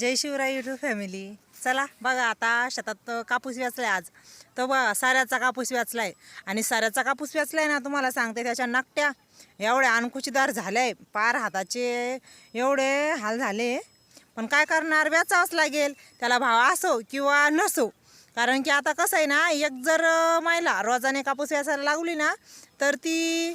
जय Shivray YouTube family चला बघा आता शेतात कापूस वेचलाय आज. तर बघा साऱ्याचा कापूस वेचलाय आणि साऱ्याचा कापूस वेचलाय ना तुम्हाला सांगते त्याच्या नकट्या एवढ्या अणकुचीदार झाले पार हाताचे एवढे हाल झाले. पण काय करणार वेचावंच लागेल. त्याला भाव असो किंवा नसो. कारण की आता कसं आहे ना एक जर महिला रोजाने कापूस वेचायला लागली ना तर ती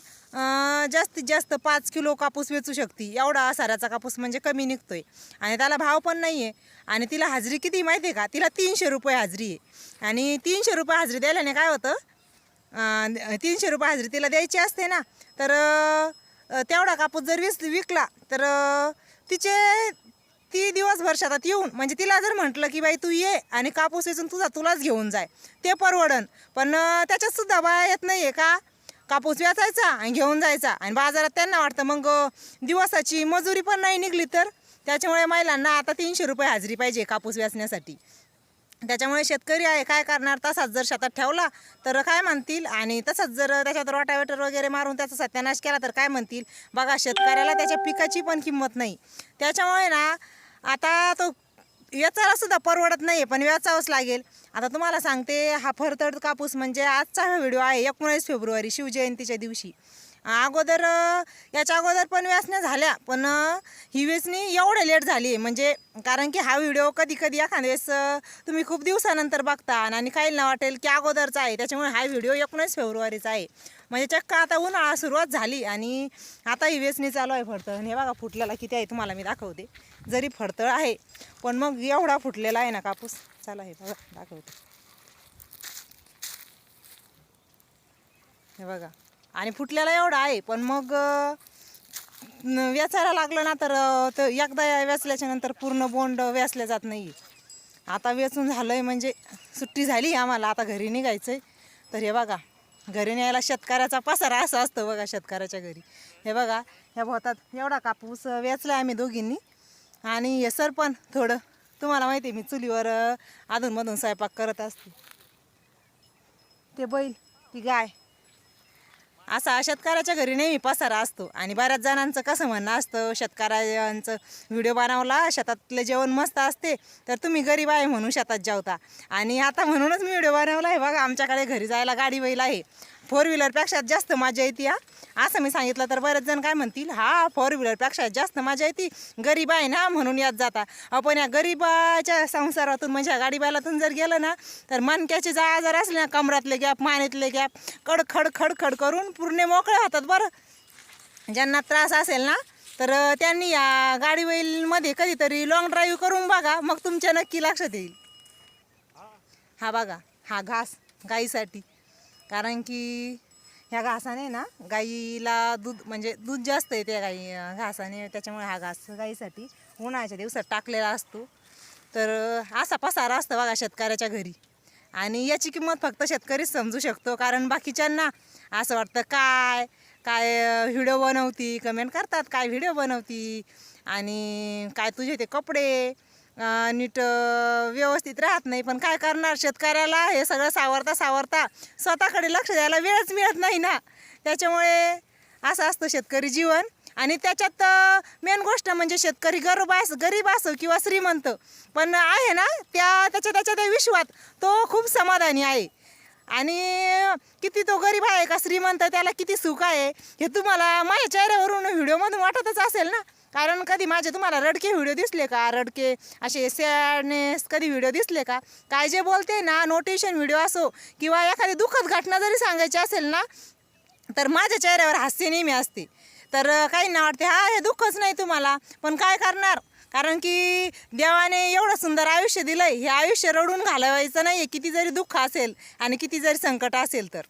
जास्तीत जास्त पाच किलो कापूस वेचू शकते. एवढा साऱ्याचा कापूस म्हणजे कमी निघतोय. आणि त्याला भाव पण नाही आहे आणि तिला हाजरी किती माहिती आहे का? तिला तीनशे रुपये हाजरी आहे. आणि तीनशे रुपये हाजरी द्यायल्याने काय होतं? तीनशे रुपये हाजरी तिला द्यायची असते ना तर तेवढा कापूस जर विस विकला तर तिचे ती दिवसभर शेतात येऊन म्हणजे तिला जर म्हटलं की बाई तू ये आणि कापूस वेचून तुझा तुलाच घेऊन जाय. ते परवडन. पण त्याच्यातसुद्धा बाया येत नाही आहे का? कापूस वेचायचा आणि घेऊन जायचा. आणि बाजारात त्यांना वाटतं मग दिवसाची मजुरी पण नाही निघली तर? त्याच्यामुळे महिलांना आता तीनशे रुपये हाजरी पाहिजे कापूस वेचण्यासाठी. त्याच्यामुळे शेतकरी आहे काय करणार? तसाच जर शेतात ठेवला तर काय म्हणतील? आणि तसंच जर त्याच्यात रोटावेटर वगैरे मारून त्याचा सत्यानाश केला तर काय म्हणतील? बघा शेतकऱ्याला त्याच्या पिकाची पण किंमत नाही. त्याच्यामुळे ना आता तो वेचायला सुद्धा परवडत नाही पण वेचावंच लागेल. आता तुम्हाला सांगते हा फरतड कापूस म्हणजे आजचा हा व्हिडिओ आहे एकोणीस फेब्रुवारी शिवजयंतीच्या दिवशी. अगोदर याच्या अगोदर पण वेचण्या झाल्या पण ही वेचणी एवढे लेट झाली आहे. म्हणजे कारण की हा व्हिडिओ कधी कधी एखाद्या वेळेस तुम्ही खूप दिवसानंतर बघता आणि काहींना वाटेल की अगोदरचा आहे त्याच्यामुळे हा व्हिडिओ एकोणीस फेब्रुवारीचा आहे. म्हणजे चक्क आता उन्हाळा सुरुवात झाली आणि आता ही वेचणी चालू आहे फडतळ हे बघा फुटलेला किती आहे तुम्हाला मी दाखवते. जरी फडतळ आहे पण मग एवढा फुटलेला आहे ना कापूस. चला हे बघा दाखवते. हे बघा. आणि फुटलेला एवढा आहे पण मग अं, वेचायला लागलं ना तर तर एकदा वेचल्याच्या नंतर पूर्ण बोंड वेचल्या जात नाही आता वेचून झालंय म्हणजे सुट्टी झाली आम्हाला आता घरी निघायचंय. तर हे बघा घरी न्यायला शेतकऱ्याचा पसारा असं असतं बघा शेतकऱ्याच्या घरी. हे बघा ह्या भोवतात एवढा कापूस वेचला आम्ही दोघींनी. आणि हे सर पण थोडं तुम्हाला माहिती आहे मी चुलीवर अधूनमधून स्वयंपाक करत असते. ते बैल ती गाय. असा शेतकऱ्याच्या घरी नेहमी पसारा असतो आणि बऱ्याच जणांचं कसं म्हणणं असतं शेतकऱ्यांचं व्हिडिओ बनवला शेतातलं जेवण मस्त असते तर तुम्ही गरीब आहे म्हणून शेतात जेवता. आणि आता म्हणूनच मी व्हिडिओ बनवला आहे बघा आमच्याकडे घरी जायला गाडी बैल आहे. फोर व्हीलरपेक्षा जास्त मजा येते हा. असं मी सांगितलं तर बरेच जण काय म्हणतील हा फोर व्हीलरपेक्षा जास्त मजा येते. गरीब आहे ना म्हणून यात जाता. आपण या गरीबाच्या संसारातून म्हणजे या जर गेलं ना तर मनक्याचे जा आजार असले ना कमरातले गॅप मानेतले गॅप कड खड खड खड करून पूर्ण मोकळे होतात बरं. ज्यांना त्रास असेल ना तर त्यांनी या गाडीबैलमध्ये कधीतरी लॉंग ड्राईव्ह करून बघा मग तुमच्या नक्की लक्षात येईल. हा बघा हा घास गाईसाठी. कारण की ह्या घासाने ना गाईला दूध म्हणजे दूध जास्त येते गाई घासाने त्याच्यामुळे हा घास गाईसाठी उन्हाळ्याच्या दिवसात टाकलेला असतो. तर असा पसारा असतो बघा शेतकऱ्याच्या घरी. आणि याची किंमत फक्त शेतकरीच समजू शकतो कारण बाकीच्यांना असं वाटतं काय काय व्हिडिओ बनवती कमेंट करतात काय व्हिडिओ बनवती आणि काय तुझे ते कपडे नीट व्यवस्थित राहत नाही. पण काय करणार? शेतकऱ्याला हे सगळं सावरता सावरता स्वतःकडे लक्ष द्यायला वेळच मिळत नाही ना. त्याच्यामुळे असं असतं शेतकरी जीवन. आणि त्याच्यात मेन गोष्ट म्हणजे शेतकरी गरीब अस गरीब असो किंवा श्रीमंत पण आहे ना त्या त्याच्या त्याच्या त्या विश्वात तो खूप समाधानी आहे. आणि किती तो गरीब आहे का श्रीमंत त्याला किती सुख आहे हे तुम्हाला माझ्या चेहऱ्यावरून व्हिडिओमधून वाटतच असेल ना. कारण कधी माझे तुम्हाला रडके व्हिडिओ दिसले का? रडके असे सॅडनेस कधी व्हिडिओ दिसले का? काय जे बोलते ना नोटेशन व्हिडिओ असो किंवा एखादी दुःखद घटना जरी सांगायची असेल ना तर माझ्या चेहऱ्यावर हास्य नेहमी असते. तर काहींना वाटते हा हे दुःखच नाही तुम्हाला. पण काय करणार? कारण की देवाने एवढं सुंदर आयुष्य दिलंय. हे आयुष्य रडून घालवायचं नाही आहे किती जरी दुःख असेल आणि किती जरी संकट असेल तर.